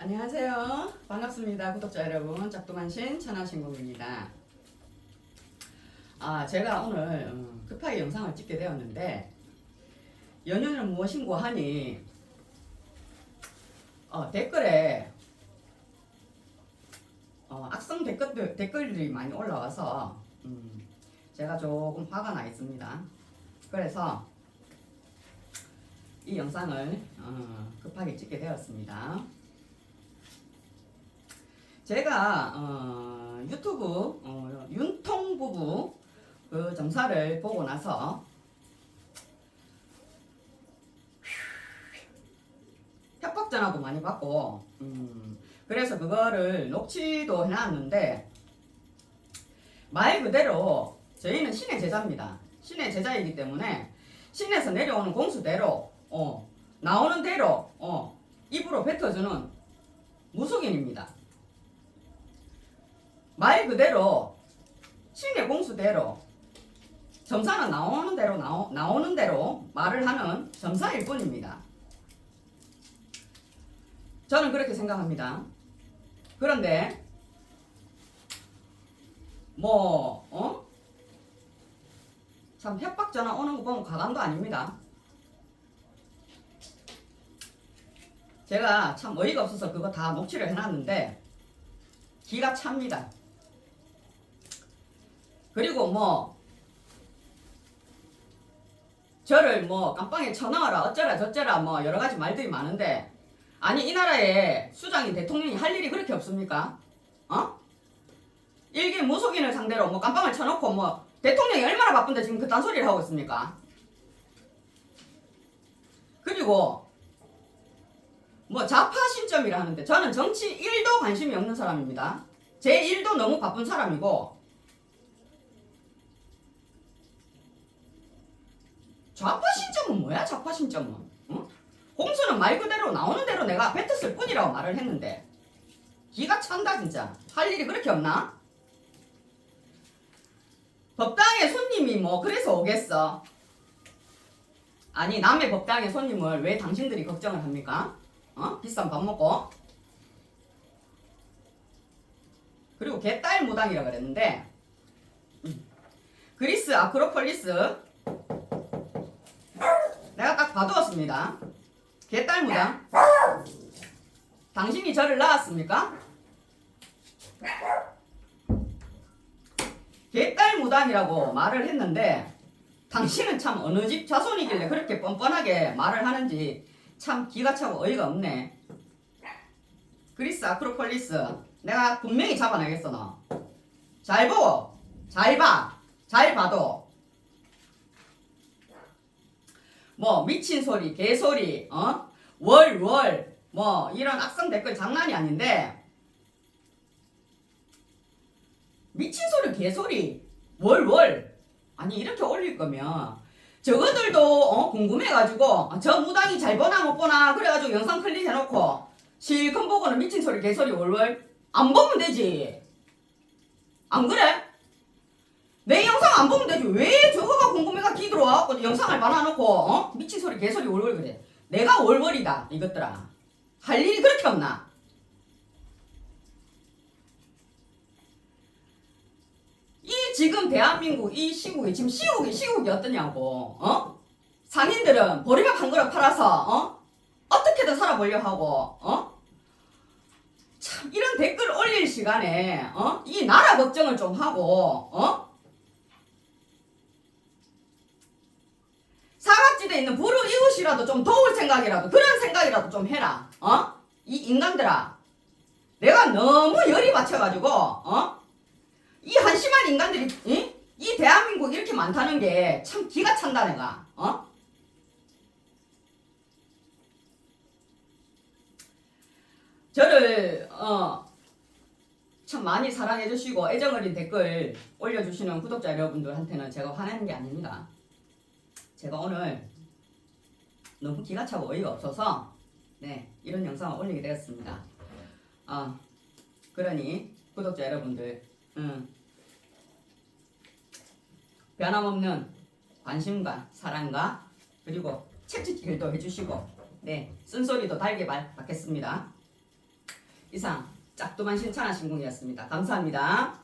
안녕하세요. 반갑습니다. 구독자 여러분. 짝두만신 천하신공입니다. 아, 제가 오늘 음, 급하게 영상을 찍게 되었는데 연유는 무엇인고 하니 어, 댓글에 어, 악성 댓글들, 댓글들이 많이 올라와서 음, 제가 조금 화가 나 있습니다. 그래서 이 영상을 어, 급하게 찍게 되었습니다. 제가 어, 유튜브 어, 윤통 부부 그 정사를 보고 나서 협박 전화도 많이 받고 음, 그래서 그거를 녹취도 해놨는데 말 그대로 저희는 신의 제자입니다. 신의 제자이기 때문에 신에서 내려오는 공수대로 어, 나오는 대로 어, 입으로 뱉어주는 무속인입니다. 말 그대로 신의 공수대로 점사는 나오는 대로 나오, 나오는 대로 말을 하는 점사일 뿐입니다. 저는 그렇게 생각합니다. 그런데 뭐 어? 참 협박 전화 오는 거 보면 가감도 아닙니다. 제가 참 어이가 없어서 그거 다 녹취를 해놨는데 기가 찹니다. 그리고 뭐 저를 뭐 깜빵에 쳐넣어라 어쩌라 저쩌라 뭐 여러 가지 말들이 많은데 아니 이 나라에 수장이 대통령이 할 일이 그렇게 없습니까? 어? 일개 무속인을 상대로 뭐 깜빵을 쳐놓고 뭐 대통령이 얼마나 바쁜데 지금 그딴 소리를 하고 있습니까? 그리고 뭐 좌파 신점이라 하는데 저는 정치 1도 관심이 없는 사람입니다. 제 일도 너무 바쁜 사람이고 좌파 신점은 뭐야? 좌파 신점은? 응? 공수는 말 그대로 나오는 대로 내가 뱉었을 뿐이라고 말을 했는데 기가 찬다 진짜. 할 일이 그렇게 없나? 법당에 손님이 뭐 그래서 오겠어. 아니 남의 법당에 손님을 왜 당신들이 걱정을 합니까? 어? 비싼 밥 먹고 그리고 개딸 무당이라 그랬는데 음. 그리스 아크로폴리스 내 가딱 봐두었습니다. 개딸 무당 당신이 저를 낳았습니까? 개딸 무당이라고 말을 했는데 당신은 참 어느 집 자손이길래 그렇게 뻔뻔하게 말을 하는지 참 기가 차고 어이가 없네. 그리스 아크로폴리스 내가 분명히 잡아내겠어 너. 잘 보고 잘 봐. 잘 봐도 뭐 미친 소리, 개소리, 어? 월, 월, 뭐 이런 악성 댓글 장난이 아닌데 미친 소리, 개소리, 월, 월 아니 이렇게 올릴 거면 저거들도 어, 궁금해가지고 아, 저 무당이 잘 보나 못 보나 그래가지고 영상 클릭해놓고 실컷 보고는 미친 소리, 개소리, 월월 안 보면 되지 안 그래? 내 영상 안 보면 되지. 왜 저거가 궁금해가 기 들어 와갖고 영상을 말아놓고 어? 미친 소리 개소리 월월 그래. 내가 월월이다 이것들아. 할 일이 그렇게 없나? 이 지금 대한민국 이 시국이 지금 시국이 시국이 어떠냐고 어? 상인들은 보리밥 한 그릇 팔아서 어? 어떻게든 살아보려 하고 어? 참 이런 댓글 올릴 시간에 어? 이 나라 걱정을 좀 하고 어 사각지대에 있는 부르 이웃이라도 좀 도울 생각이라도 그런 생각이라도 좀 해라. 어? 이 인간들아. 내가 너무 열이 받쳐가지고 어? 이 한심한 인간들이 이, 이 대한민국 이렇게 많다는 게 참 기가 찬다 내가. 어? 저를 어, 참 많이 사랑해 주시고 애정 어린 댓글 올려주시는 구독자 여러분들한테는 제가 화내는 게 아닙니다. 제가 오늘 너무 기가 차고 어이가 없어서 네 이런 영상을 올리게 되었습니다. 어, 그러니 구독자 여러분들 음, 변함없는 관심과 사랑과 그리고 채찍질도 해주시고 네 쓴소리도 달게 받- 받겠습니다. 이상 짝두만 신천하 신궁이었습니다. 감사합니다.